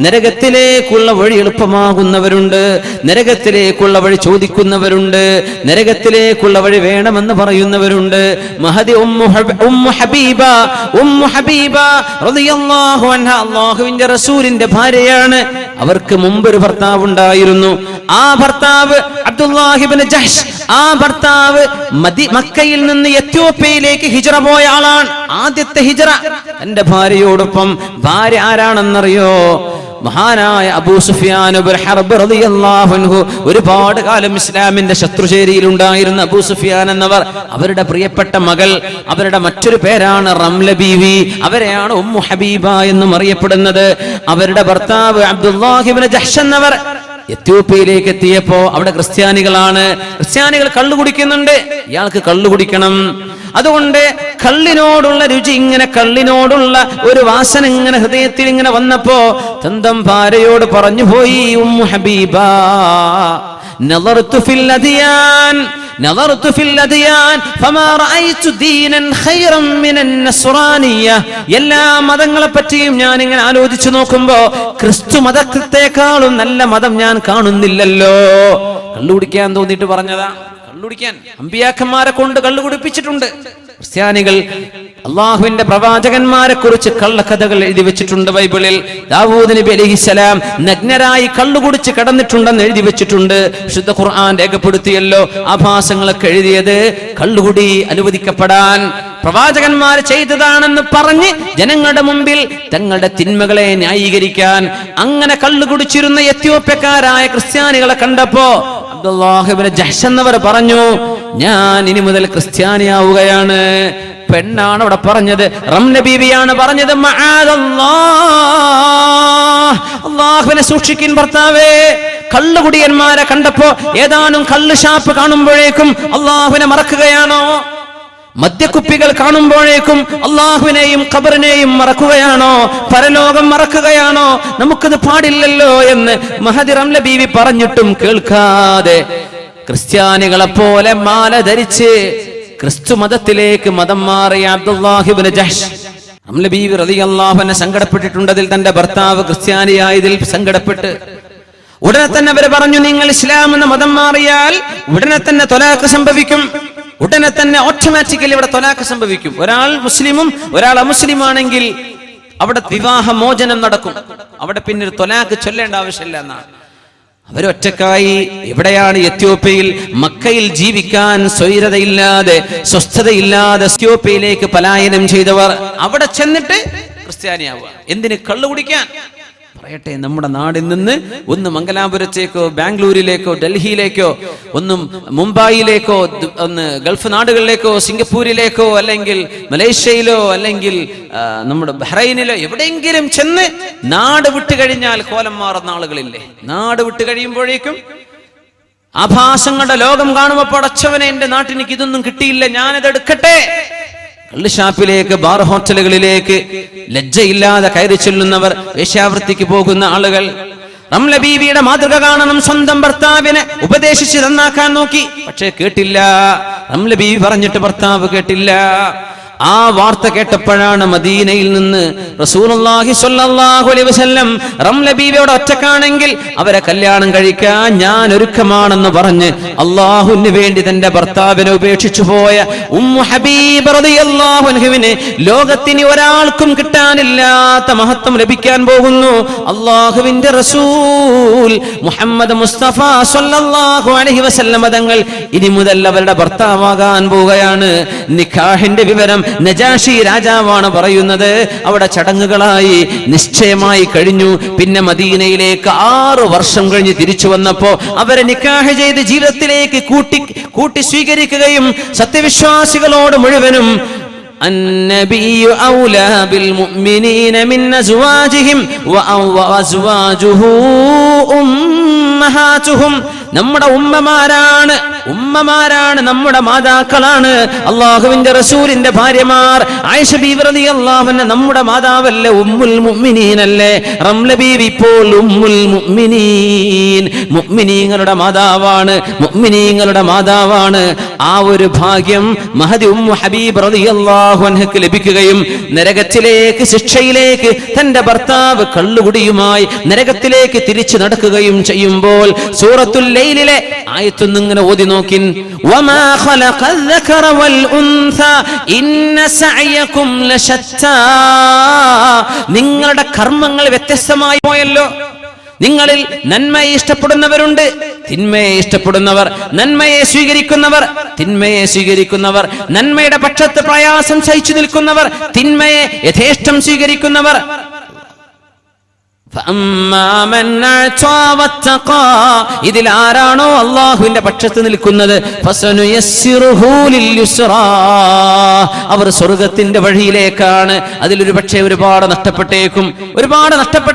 നരകത്തിലേക്കുള്ള വഴി എളുപ്പമാകുന്നവരുണ്ട്. നരകത്തിലേക്കുള്ള വഴി ചോദിക്കുന്നവരുണ്ട്. നരകത്തിലേക്കുള്ള വഴി വേണമെന്ന് പറയുന്നവരുണ്ട്. മഹദി ഹബീബ ഹബീബ അള്ളാഹുവിന്റെ റസൂലിന്റെ ഭാര്യയാണ്. അവർക്ക് മുമ്പ് ഒരു ഭർത്താവ് ഉണ്ടായിരുന്നു ആ ഭർത്താവ് അബ്ദുല്ലാഹിബിന് ജഹ്ഷ് ആ ഭർത്താവ് മദി മക്കയിൽ നിന്ന് എത്യോപ്യയിലേക്ക് ഹിജറ പോയ ആളാണ്. ആദ്യത്തെ ഹിജറ. തന്റെ ഭാര്യയോടൊപ്പം ഭാര്യ ആരാണെന്നറിയോ? മഹാനായ അബൂ സുഫിയാൻ ഒരുപാട് കാലം ഇസ്ലാമിന്റെ ശത്രുചേരിയിൽ ഉണ്ടായിരുന്ന അബൂ സുഫിയാൻ എന്നവർ അവരുടെ പ്രിയപ്പെട്ട മകൾ അവരുടെ മറ്റൊരു പേരാണ് റംല ബീവി. അവരെയാണ് ഉമ്മു ഹബീബ എന്നും അറിയപ്പെടുന്നത്. അവരുടെ ഭർത്താവ് അബ്ദുല്ലാഹിബ്നു ജഹ്ഷ് എന്നവർ എത്യോപ്യയിലേക്ക് എത്തിയപ്പോ അവിടെ ക്രിസ്ത്യാനികളാണ്. ക്രിസ്ത്യാനികൾ കള്ളു കുടിക്കുന്നുണ്ട്. ഇയാൾക്ക് കള്ളു കുടിക്കണം. അതുകൊണ്ട് കള്ളിനോടുള്ള രുചി ഇങ്ങനെ കള്ളിനോടുള്ള ഒരു വാസന ഇങ്ങനെ ഹൃദയത്തിൽ ഇങ്ങനെ വന്നപ്പോ തന്തം ഭാര്യയോട് പറഞ്ഞു പോയി ഉം ഹബീബ ഫിൽ نظرت في الأديان فما رأيت دينا خيرا من النصرانية എല്ലാ മതങ്ങളെ പറ്റിയും ഞാൻ ഇങ്ങനെ ആലോചിച്ചു നോക്കുമ്പോ ക്രിസ്തു മതത്തെക്കാളും നല്ല മതം ഞാൻ കാണുന്നില്ലല്ലോ കള്ളുകുടിക്കാൻ തോന്നിയിട്ട് പറഞ്ഞതാ കള്ളുകുടിക്കാൻ അമ്പിയാക്കന്മാരെ കൊണ്ട് കള്ളു കുടിപ്പിച്ചിട്ടുണ്ട് ക്രിസ്ത്യാനികൾ അള്ളാഹുവിന്റെ പ്രവാചകന്മാരെ കുറിച്ച് കള്ളക്കഥകൾ എഴുതി വെച്ചിട്ടുണ്ട് ബൈബിളിൽ. ദാവൂദ് നബി അലഹിസലാം നഗ്നരായി കള്ളുകുടിച്ച് കടന്നിട്ടുണ്ടെന്ന് എഴുതി വെച്ചിട്ടുണ്ട്. ശുദ്ധ ഖുർആൻ രേഖപ്പെടുത്തിയല്ലോ ആഭാസങ്ങളൊക്കെ എഴുതിയത്. കള്ളുകുടി അനുവദിക്കപ്പെടാൻ പ്രവാചകന്മാർ ചെയ്തതാണെന്ന് പറഞ്ഞ് ജനങ്ങളുടെ മുമ്പിൽ തങ്ങളുടെ തിന്മകളെ ന്യായീകരിക്കാൻ അങ്ങനെ കള്ളുകുടിച്ചിരുന്ന എത്യോപ്യക്കാരായ ക്രിസ്ത്യാനികളെ കണ്ടപ്പോ അബ്ദുല്ലാഹിബിന് ജഹ്ഷ് എന്നവർ പറഞ്ഞു ഞാൻ ഇനി മുതൽ ക്രിസ്ത്യാനിയാവുകയാണ്. പെണ്ണാണ് അവിടെ പറഞ്ഞത്. റംല ബീവിയാണ് പറഞ്ഞത്. അള്ളാഹുവിനെ സൂക്ഷിക്കിൻ ഭർത്താവേ. കള്ളുകുടിയന്മാരെ കണ്ടപ്പോ ഏതാനും കള്ള് ഷാപ്പ് കാണുമ്പോഴേക്കും അള്ളാഹുവിനെ മറക്കുകയാണോ? മദ്യക്കുപ്പികൾ കാണുമ്പോഴേക്കും അള്ളാഹുവിനെയും ഖബറിനെയും മറക്കുകയാണോ? പരലോകം മറക്കുകയാണോ? നമുക്കത് പാടില്ലല്ലോ എന്ന് മഹദിറം ലബീവി ബീവി പറഞ്ഞിട്ടും കേൾക്കാതെ ക്രിസ്ത്യാനികളെ പോലെ മാല ധരിച്ച് ക്രിസ്തു മതത്തിലേക്ക് മതം മാറിയ അബ്ദുല്ലാഹിബിന് ജഹ്ഷ്. റംല ബീവി റളിയല്ലാഹുവിനെ സങ്കടപ്പെട്ടിട്ടുണ്ട്. അതിൽ തന്റെ ഭർത്താവ് ക്രിസ്ത്യാനിയായതിൽ സങ്കടപ്പെട്ട്. ഉടനെ തന്നെ അവർ പറഞ്ഞു നിങ്ങൾ ഇസ്ലാം എന്ന മതം മാറിയാൽ ഉടനെ തന്നെ തൊലാക്ക് സംഭവിക്കും. ഉടനെ തന്നെ ഓട്ടോമാറ്റിക്കലി ഇവിടെ തൊലാക്ക് സംഭവിക്കും. ഒരാൾ മുസ്ലിമും ഒരാൾ അമുസ്ലിമാണെങ്കിൽ അവിടെ വിവാഹ മോചനം നടക്കും. അവിടെ പിന്നെ ഒരു തൊലാക്ക് ചൊല്ലേണ്ട ആവശ്യമില്ല എന്നാണ്. അവരൊറ്റക്കായി എവിടെയാണ് എത്യോപ്യയിൽ മക്കയിൽ ജീവിക്കാൻ സ്വൈരതയില്ലാതെ സ്വസ്ഥതയില്ലാതെ എത്യോപ്യയിലേക്ക് പലായനം ചെയ്തവർ അവിടെ ചെന്നിട്ട് ക്രിസ്ത്യാനിയാവുക. എന്തിന് കള്ളു കുടിക്കാൻ? പറയട്ടെ നമ്മുടെ നാടിൽ നിന്ന് ഒന്ന് മംഗലാപുരത്തേക്കോ ബാംഗ്ലൂരിലേക്കോ ഡൽഹിയിലേക്കോ ഒന്നും മുംബൈയിലേക്കോ ഒന്ന് ഗൾഫ് നാടുകളിലേക്കോ സിംഗപ്പൂരിലേക്കോ അല്ലെങ്കിൽ മലേഷ്യയിലോ അല്ലെങ്കിൽ നമ്മുടെ ബഹ്റൈനിലോ എവിടെയെങ്കിലും ചെന്ന് നാട് വിട്ടു കഴിഞ്ഞാൽ കോലം മാറുന്ന ആളുകളില്ലേ? നാട് വിട്ടു കഴിയുമ്പോഴേക്കും ആഭാസങ്ങളുടെ ലോകം കാണുമ്പോൾ പടച്ചവനെ എന്റെ നാട്ടിനിക്ക് ഇതൊന്നും കിട്ടിയില്ല ഞാനത് എടുക്കട്ടെ? കള്ളുഷാപ്പിലേക്ക് ബാർ ഹോട്ടലുകളിലേക്ക് ലജ്ജയില്ലാതെ കയറി ചെല്ലുന്നവർ വേശ്യാവൃത്തിക്ക് പോകുന്ന ആളുകൾ. റംല ബീവിയുടെ മാതൃക കാണണം സ്വന്തം ഭർത്താവിനെ ഉപദേശിച്ച് നന്നാക്കാൻ നോക്കി. പക്ഷെ കേട്ടില്ല. റംല ബീവി പറഞ്ഞിട്ട് ഭർത്താവ് കേട്ടില്ല. ആ വാർത്ത കേട്ടപ്പോഴാണ് മദീനയിൽ നിന്ന് ഒറ്റക്കാണെങ്കിൽ അവരെ കല്യാണം കഴിക്കാൻ ഞാൻ ഒരുക്കമാണെന്ന് പറഞ്ഞ് അള്ളാഹുവിന് വേണ്ടി തന്റെ ഭർത്താവിനെ ഉപേക്ഷിച്ചു പോയ ഉമ്മു ലോകത്തിന് ഒരാൾക്കും കിട്ടാനില്ലാത്ത മഹത്വം ലഭിക്കാൻ പോകുന്നു. അള്ളാഹുവിന്റെ റസൂൽ മുഹമ്മദ് മുസ്തഫ വസല്ലം തങ്ങൾ ഇനി മുതൽ അവരുടെ ഭർത്താവാകാൻ പോവുകയാണ്. നിഖാഹിന്റെ വിവരം നജാഷി രാജാവാണ് പറയുന്നത് അവിടെ ചടങ്ങുകളായി നിശ്ചയമായി കഴിഞ്ഞു പിന്നെ മദീനയിലേക്ക് ആറ് വർഷം കഴിഞ്ഞ് തിരിച്ചു വന്നപ്പോ അവരെ നിക്കാഹ് ചെയ്ത് ജീവിതത്തിലേക്ക് കൂട്ടി കൂട്ടി സ്വീകരിക്കുകയും സത്യവിശ്വാസികളോട് മുഴുവനും النبي أولى بالمؤمنين من أزواجهم وأ- وأزواجه أمهاتهم നമ്മുടെ ഉമ്മമാരാണ് ഉമ്മമാരാണ് നമ്മുടെ മാതാക്കളാണ്. അള്ളാഹുവിന്റെ റസൂലിന്റെ ഭാര്യമാർ. ആയിഷ ബീവി റളിയല്ലാഹു അൻഹ നമ്മുടെ മാതാവല്ലേ ഉമ്മുൽ മുഅ്മിനീനല്ലേ. റംല ബീവി ഇപ്പോൾ ഉമ്മുൽ മുഅ്മിനീൻ. മുഅ്മിനീങ്ങളുടെ മാതാവാണ് മുഅ്മിനീങ്ങളുടെ മാതാവാണ്. ആ ഒരു ഭാഗ്യം മഹദി ഉമ്മു ഹബീബ് റളിയല്ലാഹു അൻഹക്ക് ലഭിക്കുകയും നരകത്തിലേക്ക് ശിക്ഷയിലേക്ക് തന്റെ ഭർത്താവ് കള്ളുകുടിയുമായി നരകത്തിലേക്ക് തിരിച്ചു നടക്കുകയും ചെയ്യുമ്പോൾ സൂറത്തുൽ ലൈലിലെ ആയത്തൊന്നും ഇങ്ങനെ ഓതി നോക്കിൻ നിങ്ങളുടെ കർമ്മങ്ങൾ വ്യത്യസ്തമായി പോയല്ലോ. നിങ്ങളിൽ നന്മയെ ഇഷ്ടപ്പെടുന്നവരുണ്ട് തിന്മയെ ഇഷ്ടപ്പെടുന്നവർ നന്മയെ സ്വീകരിക്കുന്നവർ തിന്മയെ സ്വീകരിക്കുന്നവർ നന്മയുടെ പക്ഷത്ത് പ്രയാസം സഹിച്ചു നിൽക്കുന്നവർ തിന്മയെ യഥേഷ്ടം സ്വീകരിക്കുന്നവർ ഇതിൽ ആരാണോ അള്ളാഹുവിന്റെ പക്ഷത്ത് നിൽക്കുന്നത്? അവർ സ്വർഗത്തിന്റെ വഴിയിലേക്കാണ്. അതിലൊരു പക്ഷേ ഒരുപാട് നഷ്ടപ്പെട്ടേക്കും. ഒരുപാട് നഷ്ടപ്പെട്ട